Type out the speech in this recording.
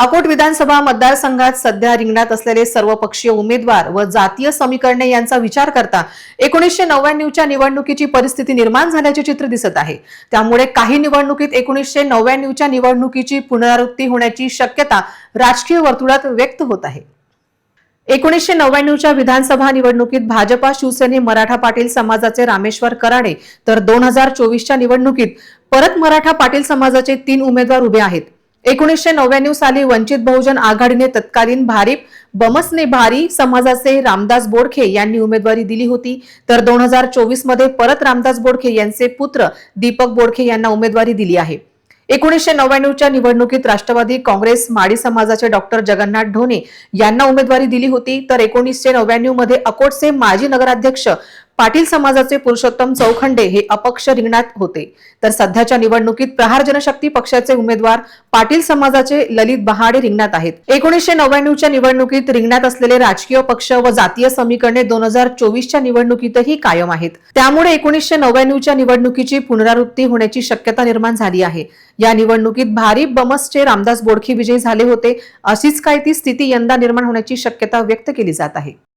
अकोट विधानसभा मतदारसंघात सध्या रिंगणात असलेले सर्वपक्षीय उमेदवार व जातीय समीकरणे यांचा विचार करता एकोणीसशे नव्याण्णवच्या निवडणुकीची परिस्थिती निर्माण झाल्याचे चित्र दिसत आहे. त्यामुळे काही निवडणुकीत एकोणीसशे नव्याण्णवच्या निवडणुकीची पुनरावृत्ती होण्याची शक्यता राजकीय वर्तुळात व्यक्त होत आहे. एकोणीसशे नव्याण्णवच्या विधानसभा निवडणुकीत भाजपा शिवसेने मराठा पाटील समाजाचे रामेश्वर कराडे तर दोन हजार चोवीसच्या निवडणुकीत परत मराठा पाटील समाजाचे तीन उमेदवार उभे आहेत. एकोणीसशे नव्याण्णव साली वंचित बहुजन आघाडीने तत्कालीन भारीप बमसने भारी समाजाचे रामदास बोडखे यांनी उमेदवारी दिली होती. तर दोन हजार चोवीसमध्ये परत रामदास बोडखे यांचे पुत्र दीपक बोडखे यांना उमेदवारी दिली आहे. एकोणीसशे नव्याण्णवच्या निवडणुकीत राष्ट्रवादी काँग्रेस माडी समाजाचे डॉक्टर जगन्नाथ ढोणे यांना उमेदवारी दिली होती. तर एकोणीसशे नव्याण्णवमध्ये अकोटचे माजी नगराध्यक्ष पाटील समाजाचे पुरुषोत्तम चौखंडे हे अपक्ष रिंगणात होते. तर सध्याच्या निवडणुकीत प्रहार जनशक्ती पक्षाचे उमेदवार पाटील समाजाचे ललित बहाडे रिंगणात आहेत. एकोणीसशे नव्याण्णवच्या निवडणुकीत रिंगणात असलेले राजकीय पक्ष व जातीय समीकरणे दोन हजार चोवीसच्या निवडणुकीतही कायम आहेत. त्यामुळे एकोणीसशे नव्याण्णवच्या निवडणुकीची पुनरावृत्ती होण्याची शक्यता निर्माण झाली आहे. या निवडणुकीत भारी बमसचे रामदास बोडखी विजयी झाले होते अशीच काय ती स्थिती यंदा निर्माण होण्याची शक्यता व्यक्त केली जात आहे.